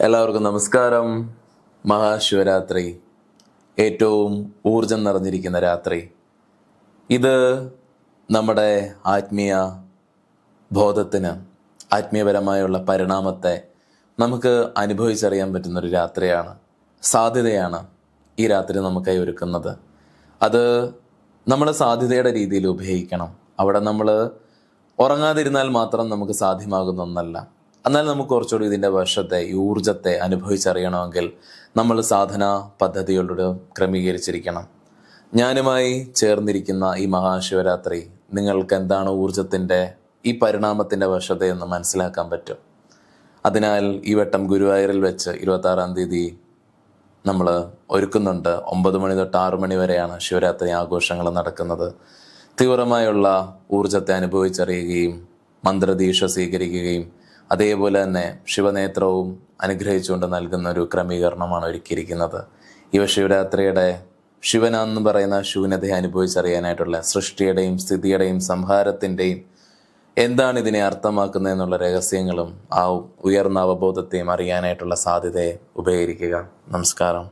എല്ലാവർക്കും നമസ്കാരം. മഹാശിവരാത്രി. ഏറ്റവും ഊർജം നിറഞ്ഞിരിക്കുന്ന രാത്രി. ഇത് നമ്മുടെ ആത്മീയ ബോധത്തിന് ആത്മീയപരമായുള്ള പരിണാമത്തെ നമുക്ക് അനുഭവിച്ചറിയാൻ പറ്റുന്ന ഒരു രാത്രിയാണ്. സാധ്യതയാണ് ഈ രാത്രി നമുക്കായി ഒരുക്കുന്നത്. അത് നമ്മൾ സാധ്യതയുടെ രീതിയിൽ ഉപയോഗിക്കണം. അവിടെ നമ്മൾ ഉറങ്ങാതിരുന്നാൽ മാത്രം നമുക്ക് സാധ്യമാകുന്ന ഒന്നല്ല. എന്നാൽ നമുക്ക് കുറച്ചുകൂടി ഇതിന്റെ വശത്തെ ഈ ഊർജത്തെ അനുഭവിച്ചറിയണമെങ്കിൽ നമ്മൾ സാധന പദ്ധതികളോട് ക്രമീകരിച്ചിരിക്കണം. ഞാനുമായി ചേർന്നിരിക്കുന്ന ഈ മഹാശിവരാത്രി നിങ്ങൾക്ക് എന്താണ് ഊർജത്തിന്റെ ഈ പരിണാമത്തിന്റെ എന്ന് മനസ്സിലാക്കാൻ പറ്റും. അതിനാൽ ഈ വട്ടം ഗുരുവായൂരിൽ വെച്ച് ഇരുപത്താറാം തീയതി നമ്മൾ ഒരുക്കുന്നുണ്ട്. ഒമ്പത് മണി തൊട്ട് ആറു മണി വരെയാണ് ശിവരാത്രി ആഘോഷങ്ങൾ നടക്കുന്നത്. തീവ്രമായുള്ള ഊർജത്തെ അനുഭവിച്ചറിയുകയും മന്ത്രദീക്ഷ സ്വീകരിക്കുകയും അതേപോലെ തന്നെ ശിവനേത്രവും അനുഗ്രഹിച്ചുകൊണ്ട് നൽകുന്ന ഒരു ക്രമീകരണമാണ് ഒരുക്കിയിരിക്കുന്നത്. ഇവ ശിവരാത്രിയുടെ ശിവനാന്ന് പറയുന്ന ശൂന്യതയെ അനുഭവിച്ചറിയാനായിട്ടുള്ള സൃഷ്ടിയുടെയും സ്ഥിതിയുടെയും സംഹാരത്തിന്റെയും എന്താണ് ഇതിനെ അർത്ഥമാക്കുന്നത് എന്നുള്ള രഹസ്യങ്ങളും ആ ഉയർന്ന അവബോധത്തെയും അറിയാനായിട്ടുള്ള സാധ്യതയെ ഉപകരിക്കുക. നമസ്കാരം.